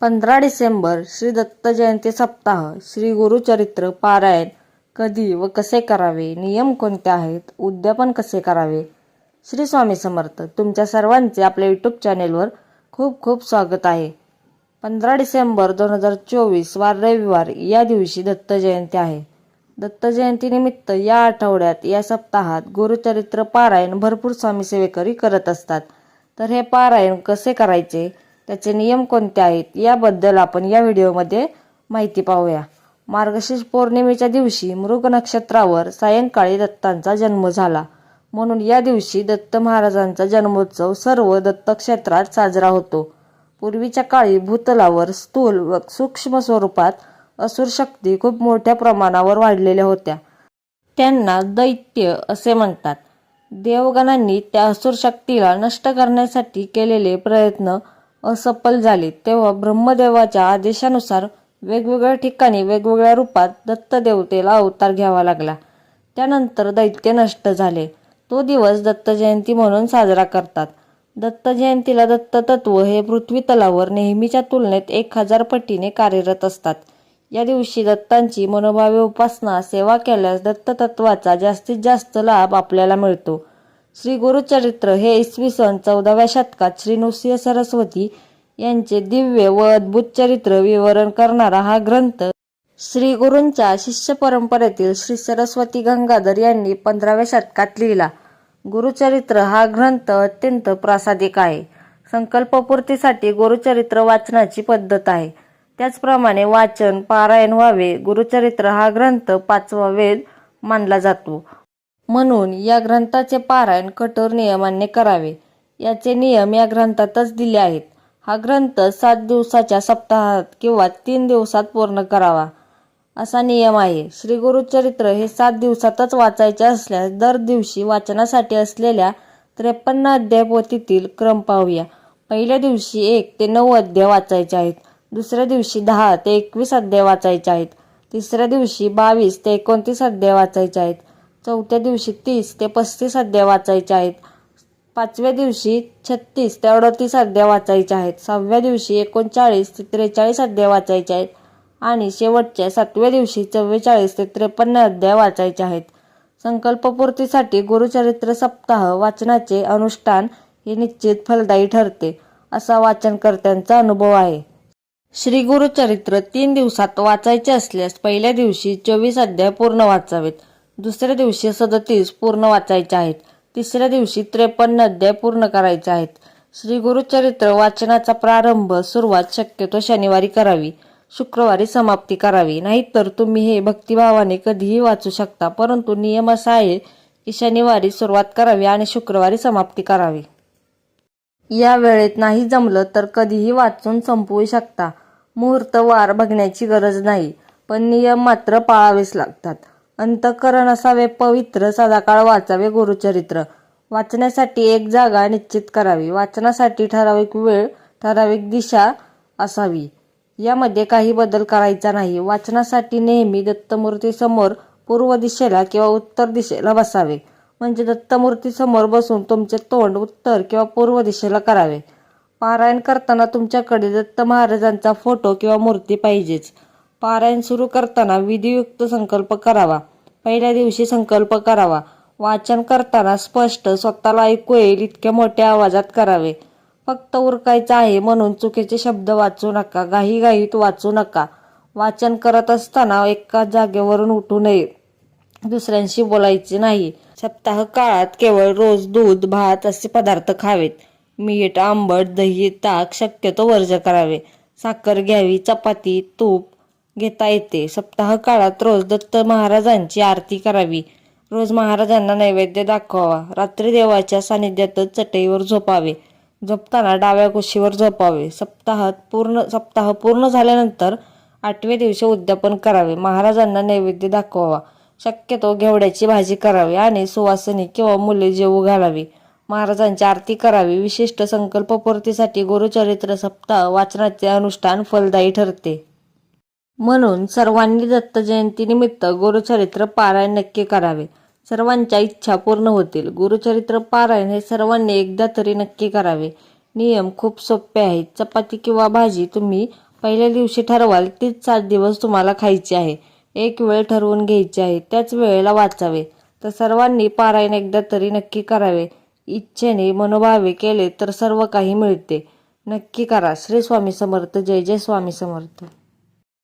पंधरा डिसेंबर श्री दत्त जयंती सप्ताह श्री गुरुचरित्र पारायण. कधी व कसे करावे? नियम कोणते आहेत? उद्यापन कसे करावे? श्री स्वामी समर्थ तुमच्या सर्वांचे आपल्या यूट्यूब चॅनेलवर खूप खूप स्वागत आहे. पंधरा डिसेंबर दोन हजार चोवीस वार रविवार या दिवशी दत्त जयंती आहे. दत्त जयंतीनिमित्त या आठवड्यात या सप्ताहात गुरुचरित्र पारायण भरपूर स्वामी सेवेकरी करत असतात. तर हे पारायण कसे करायचे? त्याचे नियम कोणते आहेत याबद्दल आपण या व्हिडिओमध्ये माहिती पाहूया. मार्गशीर्ष पौर्णिमेच्या दिवशी मृग नक्षत्रावर सायंकाळी दत्तांचा जन्म झाला. म्हणून या दिवशी दत्त महाराजांचा जन्मोत्सव सर्व दत्तक्षेत्रात साजरा होतो. पूर्वीच्या काळी भूतलावर स्थूल व सूक्ष्म स्वरूपात असुर शक्ती खूप मोठ्या प्रमाणावर वाढलेल्या होत्या. त्यांना दैत्य असे म्हणतात. देवगणांनी त्या असुर शक्तीला नष्ट करण्यासाठी केलेले प्रयत्न असफल झाले तेव्हा ब्रह्मदेवाच्या आदेशानुसार वेगवेगळ्या ठिकाणी वेगवेगळ्या रूपात दत्त देवतेला अवतार घ्यावा लागला. त्यानंतर दैत्य नष्ट झाले. तो दिवस दत्त जयंती म्हणून साजरा करतात. दत्त जयंतीला दत्ततत्व हे पृथ्वी तलावर नेहमीच्या तुलनेत एक हजार पटीने कार्यरत असतात. या दिवशी दत्तांची मनोभावे उपासना सेवा केल्यास दत्ततत्वाचा जास्तीत जास्त लाभ आपल्याला मिळतो. श्री गुरुचरित्र हे इसवी सन चौदाव्या शतकात श्री नृसिंह सरस्वती यांचे दिव्य व अद्भुत चरित्र विवरण करणारा हा ग्रंथ श्री गुरूंच्या शिष्य परंपरेतील श्री सरस्वती गंगाधर यांनी पंधराव्या शतकात लिहिला. गुरुचरित्र हा ग्रंथ अत्यंत प्रासादिक आहे. संकल्पपूर्तीसाठी गुरुचरित्र वाचनाची पद्धत आहे. त्याचप्रमाणे वाचन पारायण व्हावे गुरुचरित्र हा ग्रंथ पाचवा वेद मानला जातो. म्हणून या ग्रंथाचे पारायण कठोर नियमांनी करावे. याचे नियम या ग्रंथातच दिले आहेत. हा ग्रंथ सात दिवसाच्या सप्ताहात किंवा तीन दिवसात पूर्ण करावा. असा नियम आहे. श्री गुरुचरित्र हे सात दिवसातच वाचायचे असल्यास दर दिवशी वाचनासाठी असलेल्या त्रेपन्न अध्याय पोथीतील क्रम पाहूया. पहिल्या दिवशी एक ते नऊ अध्याय वाचायचे आहेत. दुसऱ्या दिवशी दहा ते एकवीस अध्याय वाचायचे आहेत. तिसऱ्या दिवशी बावीस ते एकोणतीस अध्याय वाचायचे आहेत. चौथ्या दिवशी तीस ते पस्तीस अध्याय वाचायचे आहेत. पाचव्या दिवशी छत्तीस ते अडतीस अध्याय वाचायचे आहेत. सहाव्या दिवशी एकोणचाळीस ते त्रेचाळीस अध्याय वाचायचे आहेत. आणि शेवटच्या सातव्या दिवशी चव्वेचाळीस ते त्रेपन्न अध्याय वाचायचे आहेत. संकल्पपूर्तीसाठी गुरुचरित्र सप्ताह वाचनाचे अनुष्ठान हे निश्चित फलदायी ठरते असा वाचनकर्त्यांचा अनुभव आहे. श्री गुरुचरित्र तीन दिवसात वाचायचे असल्यास पहिल्या दिवशी चोवीस अध्याय पूर्ण वाचावेत. दुसऱ्या दिवशी सदतीस पूर्ण वाचायचे आहेत. तिसऱ्या दिवशी त्रेपन्न अध्याय पूर्ण करायचे आहेत. श्री गुरुचरित्र वाचनाचा प्रारंभ सुरुवात शक्यतो शनिवारी करावी. शुक्रवारी समाप्ती करावी. नाहीतर तुम्ही हे भक्तिभावाने कधीही वाचू शकता. परंतु नियम असा आहे की शनिवारी सुरुवात करावी आणि शुक्रवारी समाप्ती करावी. या वेळेत नाही जमलं तर कधीही वाचून संपवू शकता. मुहूर्त वार बघण्याची गरज नाही. पण नियम मात्र पाळावेच लागतात. अंतःकरण असावे पवित्र सदाकाळ वाचावे गुरुचरित्र. वाचण्यासाठी एक जागा निश्चित करावी. वाचनासाठी ठराविक वेळ ठराविक दिशा असावी. यामध्ये काही बदल करायचा नाही. वाचनासाठी नेहमी दत्तमूर्ती समोर पूर्व दिशेला किंवा उत्तर दिशेला बसावे. म्हणजे दत्तमूर्ती समोर बसून तुमचे तोंड उत्तर किंवा पूर्व दिशेला करावे. पारायण करताना तुमच्याकडे दत्त महाराजांचा फोटो किंवा मूर्ती पाहिजेच. पारायण सुरू करताना विधियुक्त संकल्प करावा. पहिल्या दिवशी संकल्प करावा. वाचन करताना स्पष्ट स्वतःला ऐकू येईल इतक्या मोठ्या आवाजात करावे. फक्त उरकायचं आहे म्हणून चुकीचे शब्द वाचू नका. घाईघाईत वाचू नका. वाचन करत असताना एका जागेवरून उठू नये दुसऱ्यांशी बोलायचे नाही. सप्ताह काळात केवळ रोज दूध भात असे पदार्थ खावेत. मीठ आंबट दही ताक शक्यतो वर्ज करावे. साखर घ्यावी. चपाती तूप घेता येते. सप्ताह काळात रोज दत्त महाराजांची आरती करावी. रोज महाराजांना नैवेद्य दाखवावा. रात्री देवाच्या सानिध्यातच चटईवर झोपावे. झोपताना डाव्या कुशीवर झोपावे. सप्ताहात पूर्ण सप्ताह पूर्ण झाल्यानंतर आठव्या दिवशी उद्यापन करावे. महाराजांना नैवेद्य दाखवावा. शक्यतो घेवड्याची भाजी करावी आणि सुवासनी किंवा मुले जेवू घालावी. महाराजांची आरती करावी. विशिष्ट संकल्पपूर्तीसाठी गुरुचरित्र सप्ताह वाचनाचे अनुष्ठान फलदायी ठरते. म्हणून सर्वांनी दत्त जयंतीनिमित्त गुरुचरित्र पारायण नक्की करावे. सर्वांच्या इच्छा पूर्ण होतील. गुरुचरित्र पारायण हे सर्वांनी एकदा तरी नक्की करावे. नियम खूप सोपे आहेत. चपाती किंवा भाजी तुम्ही पहिल्या दिवशी ठरवाल तीच सात दिवस तुम्हाला खायची आहे. एक वेळ ठरवून घ्यायची आहे. त्याच वेळेला वाचावे. तर सर्वांनी पारायण एकदा तरी नक्की करावे. इच्छेने मनोभावे केले तर सर्व काही मिळते. नक्की करा. श्री स्वामी समर्थ. जय जय स्वामी समर्थ.